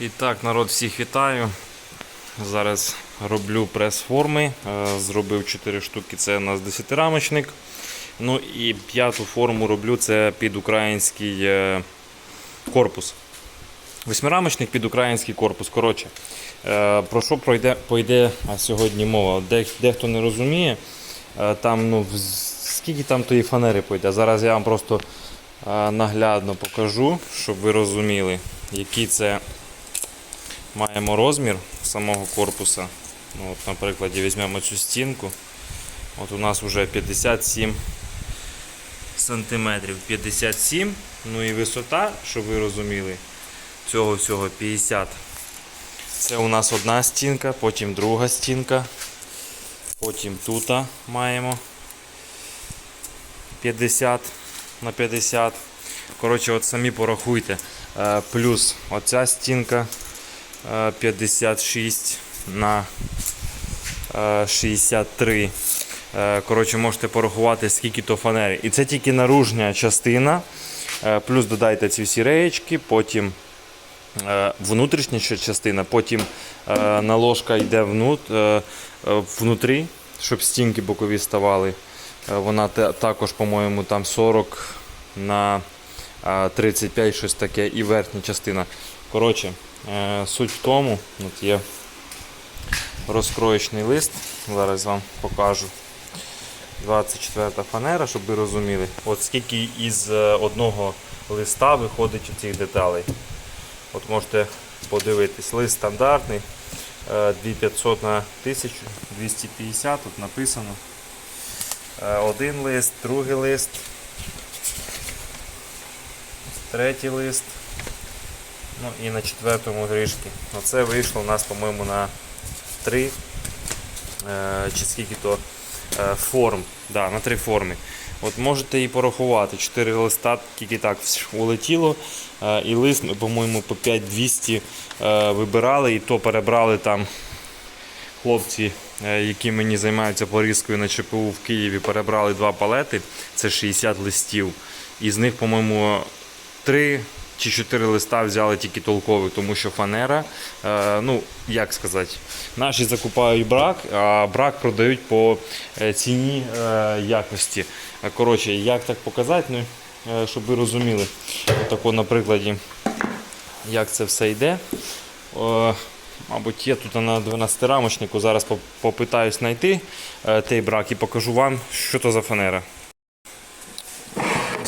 І так, народ, всіх вітаю. Зараз роблю прес-форми. Е, Зробив 4 штуки, це у нас 10-рамочник. Ну і п'яту форму роблю це під український е, корпус. Восьмирамочник під український корпус. Коротше, е, про що пройде, пойде сьогодні мова? Дехто не розуміє, там, ну, скільки там тої фанери пойде. Зараз я вам просто наглядно покажу, щоб ви розуміли, який це маємо розмір самого корпуса. Ну, от, на візьмемо цю стінку. От у нас вже 57 сантиметрів. 57. Ну і висота, щоб ви розуміли, цього всього 50. Це у нас одна стінка, потім друга стінка. Потім тут маємо 50 на 50. Коротше, от самі порахуйте. Е, Плюс оця стінка 56 на е, 63. Е, Коротше, можете порахувати, скільки то фанери. І це тільки наружня частина. Е, Плюс додайте ці всі реєчки, потім е, внутрішня частина, потім е, наложка йде внут, е, е, внутрі, щоб стінки бокові ставали. Е, Вона також, по-моєму, там 40 на е, 35, щось таке, і верхня частина. Коротше, е, суть в тому, от є розкроєчний лист, зараз вам покажу. 24 фанера, щоб ви розуміли, от скільки із е, одного листа виходить цих деталей. От можете подивитись, лист стандартний, е, 2500 на 1000, 250, тут написано. Е, Один лист, другий лист, третій лист. Ну і на четвертому гришки. Оце вийшло у нас, по-моєму, на 3 е, чи скільки то е, форм. Да, на три форми. От можете і порахувати. 4 листа тільки так улетіло. Е, І лист ми, по-моєму, по 5200 е, вибирали, і то перебрали там хлопці, які мені займаються порізкою на ЧПУ в Києві, перебрали два палети. Це 60 листів. Із них, по-моєму, 3 чи 4 листа взяли тільки толкових, тому що фанера, е, ну як сказати, наші закупають брак, а брак продають по е, ціні е, якості. Коротше, як так показати, ну, щоб ви розуміли, Отако на прикладі, як це все йде. Мабуть, є тут на 12 рамочнику. Зараз поп- попитаюсь знайти той брак і покажу вам, що то за фанера.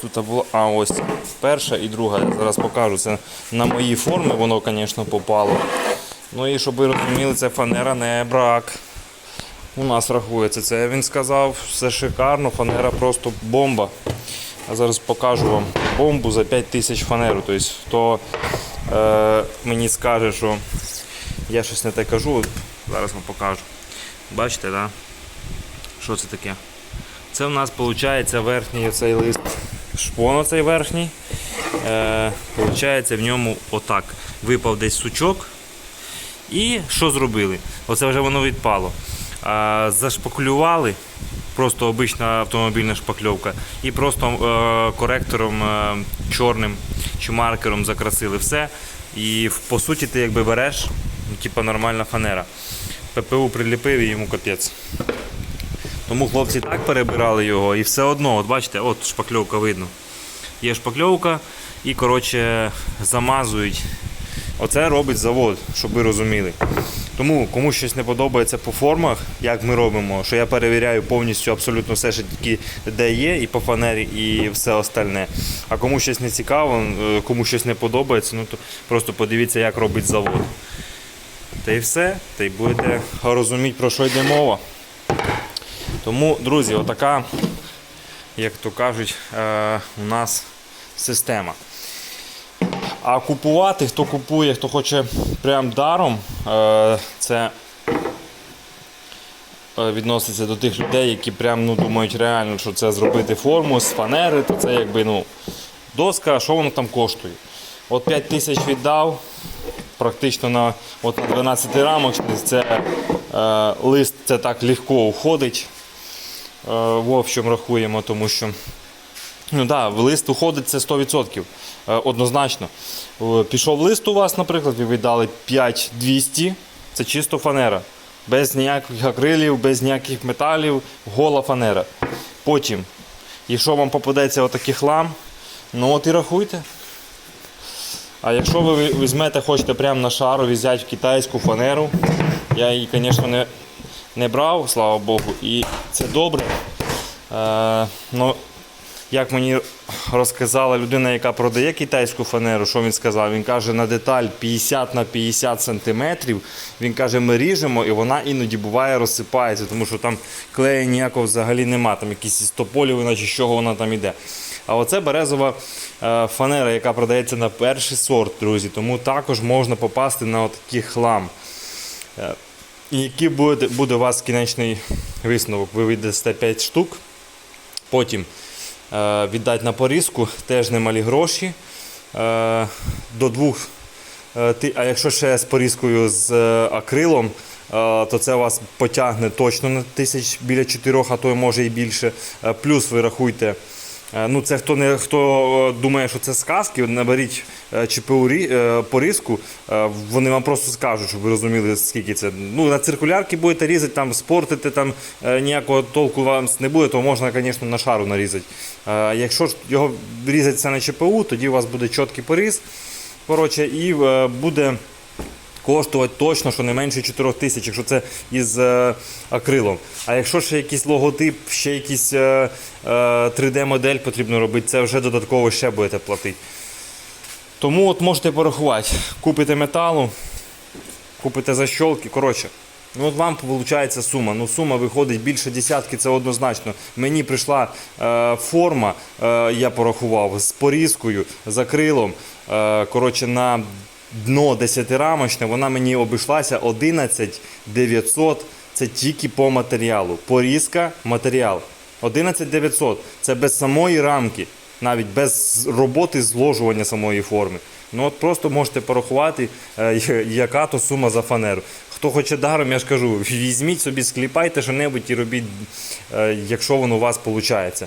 Тут було. А ось перша і друга. Я зараз покажу. Це на мої форми, воно, звісно, попало. Ну і щоб ви розуміли, це фанера не брак. У нас рахується це. Він сказав, все шикарно, фанера просто бомба. Я зараз покажу вам бомбу за 5 тисяч фанеру. Тобто, хто е, мені скаже, що я щось не те кажу, зараз вам покажу. Бачите? Да? Що це таке? Це в нас виходить верхній оцей лист шпон оцей верхній. Е, в ньому отак. Випав десь сучок. І що зробили? Оце вже воно відпало. Зашпаклювали, просто обична автомобільна шпакльовка, і просто е, коректором е, чорним чи маркером закрасили все. І по суті ти якби береш, ну, нормальна фанера. ППУ приліпив і йому капець. Тому хлопці так перебирали його і все одно, от бачите, от шпакльовка видно. Є шпакльовка і коротше замазують. Оце робить завод, щоб ви розуміли. Тому кому щось не подобається по формах, як ми робимо, що я перевіряю повністю абсолютно все, що тільки де є, і по фанері, і все остальне. А кому щось не цікаво, е, кому щось не подобається, ну то просто подивіться, як робить завод. Та й все, та й будете розуміти, про що йде мова. Тому, друзі, отака, як то кажуть, е, у нас система. А купувати, хто купує, хто хоче прям даром, е, це е, відноситься до тих людей, які прям ну, думають реально, що це зробити форму з фанери, то це якби ну, доска, що воно там коштує. От 5 тисяч віддав, практично на, от на 12 рамок це е, лист це так легко уходить. Е, в общем рахуємо, тому що Ну да, лист уходить це 100%. е, Однозначно. Е, Пішов лист у вас, наприклад, ви віддали 5200, це чисто фанера. Без ніяких акрилів, без ніяких металів, гола фанера. Потім, якщо вам попадеться отакий хлам, ну от і рахуйте. А якщо ви візьмете, хочете прямо на шару взяти китайську фанеру, я її, звісно, не, не брав, слава Богу, і це добре. Е, ну, як мені розказала людина, яка продає китайську фанеру, що він сказав? Він каже, на деталь 50 на 50 сантиметрів. Він каже, ми ріжемо, і вона іноді буває розсипається, тому що там клею ніякого взагалі нема. Там якісь істополів, наче з чого вона там іде. А оце березова е, фанера, яка продається на перший сорт, друзі. Тому також можна попасти на отакий хлам. І який буде, буде у вас кінечний висновок? Ви віддасте 5 штук, потім е, віддати на порізку, теж немалі гроші. Е, до двох, е, а якщо ще з порізкою з е, акрилом, е, то це вас потягне точно на тисяч біля 4, а то може і більше. Е, плюс ви рахуйте. Е, Ну, це хто не хто е, думає, що це сказки, наберіть е, ЧПУ рі- порізку, вони вам просто скажуть, щоб ви розуміли, скільки це. Ну, на циркулярки будете різати, там спортити, там ніякого толку вам не буде, то можна, звісно, на шару нарізати. Якщо ж його різати на ЧПУ, тоді у вас буде чіткий поріз. Коротше, і буде коштувати точно, що не менше 4 тисяч, якщо це із е, акрилом. А якщо ще якийсь логотип, ще якийсь е, е, 3D-модель потрібно робити, це вже додатково ще будете платити. Тому от можете порахувати. Купите металу, купите защолки. Коротше, ну от вам виходить сума. Ну сума виходить більше десятки, це однозначно. Мені прийшла е, форма, е, я порахував, з порізкою, з акрилом. Е, коротше, на дно 10-рамочне, вона мені обійшлася 11 900. Це тільки по матеріалу. Порізка, матеріал. 11 900. Це без самої рамки, навіть без роботи зложування самої форми. Ну от просто можете порахувати, е, яка то сума за фанеру. Хто хоче даром, я ж кажу, візьміть собі, скліпайте що-небудь і робіть, е, якщо воно у вас виходить.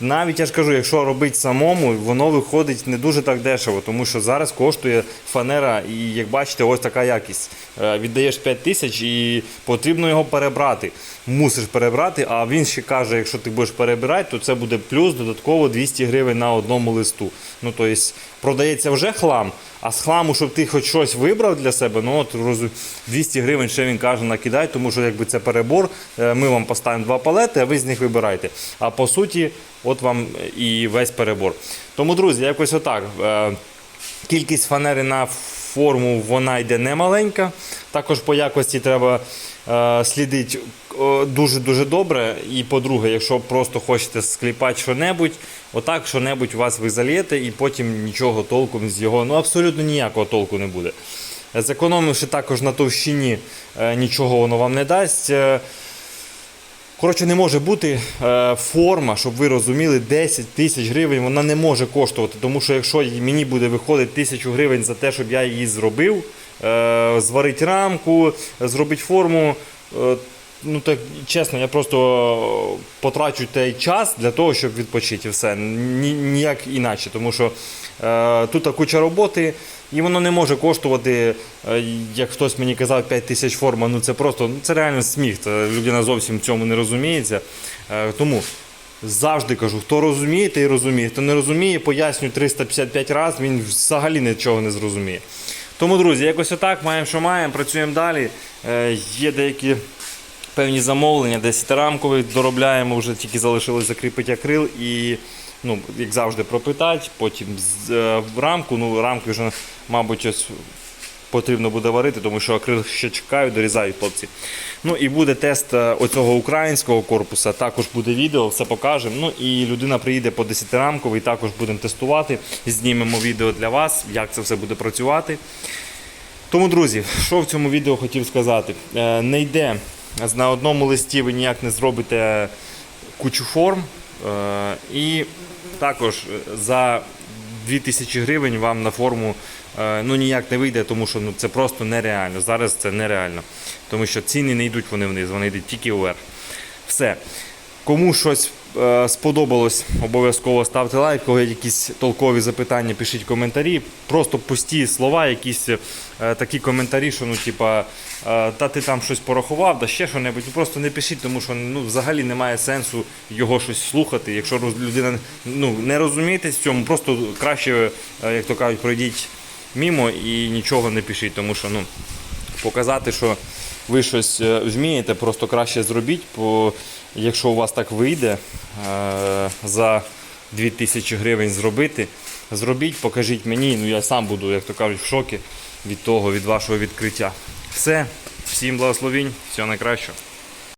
Навіть я ж кажу, якщо робити самому, воно виходить не дуже так дешево, тому що зараз коштує фанера, і як бачите, ось така якість. Е, Віддаєш 5 тисяч і потрібно його перебрати. Мусиш перебрати, а він ще каже, якщо ти будеш перебирати, то це буде плюс додатково 200 гривень на одному листу. Ну тобто продається вже хлам, а з хламу, щоб ти хоч щось вибрав для себе, ну от роз- 200 гривень ще він каже накидай, тому що якби це перебор, е, ми вам поставимо два палети, а ви з них вибирайте. А по суті, от вам і весь перебор. Тому, друзі, якось отак. Е, Кількість фанери на форму вона йде немаленька. Також по якості треба е, слідити е, дуже-дуже добре. І по-друге, якщо просто хочете скліпати що-небудь, отак що-небудь у вас ви зальєте і потім нічого толком з його, ну абсолютно ніякого толку не буде. Зекономивши також на товщині, нічого воно вам не дасть. Коротше, не може бути е, форма, щоб ви розуміли, 10 тисяч гривень вона не може коштувати. Тому що якщо мені буде виходити тисячу гривень за те, щоб я її зробив, е, зварити рамку, зробити форму. Е, ну так чесно, я просто потрачу той час для того, щоб відпочити і все. Ні, ніяк іначе. Тому що е, тут куча роботи, і воно не може коштувати, е, як хтось мені казав, 5 тисяч форма. Ну це просто ну, це реально сміх. Це людина зовсім в цьому не розуміється. Е, тому завжди кажу, хто розуміє, той розуміє. Хто не розуміє, пояснюю 355 разів, він взагалі нічого не зрозуміє. Тому, друзі, якось отак маємо, що маємо, працюємо далі. Е, є деякі певні замовлення, 10-рамкових доробляємо, вже тільки залишилось закріпити акрил і, ну, як завжди, пропитати, потім е, в рамку. Ну, рамки вже, мабуть, ось потрібно буде варити, тому що акрил ще чекають, дорізають хлопці. Ну і буде тест е, оцього українського корпуса, також буде відео, все покажемо. Ну і людина приїде по 10-рамковий, також будемо тестувати, знімемо відео для вас, як це все буде працювати. Тому, друзі, що в цьому відео хотів сказати? Е, Не йде на одному листі ви ніяк не зробите кучу форм. Е, І також за 2000 гривень вам на форму е, ну, ніяк не вийде, тому що ну, це просто нереально. Зараз це нереально. Тому що ціни не йдуть вони вниз, вони йдуть тільки вверх. Все. Кому щось е, сподобалось, обов'язково ставте лайк. Коли якісь толкові запитання, пишіть коментарі. Просто пусті слова, якісь е, такі коментарі, що ну, типа, е, та ти там щось порахував, да ще що-небудь. Ну, просто не пишіть, тому що ну, взагалі немає сенсу його щось слухати. Якщо людина ну, не розумієтесь в цьому, просто краще, як то кажуть, пройдіть мімо і нічого не пишіть, тому що ну, показати, що ви щось вмієте, просто краще зробіть, бо якщо у вас так вийде е, за 2000 гривень зробити, зробіть, покажіть мені, ну я сам буду, як то кажуть, в шокі від того, від вашого відкриття. Все, всім благословінь, всього найкращого.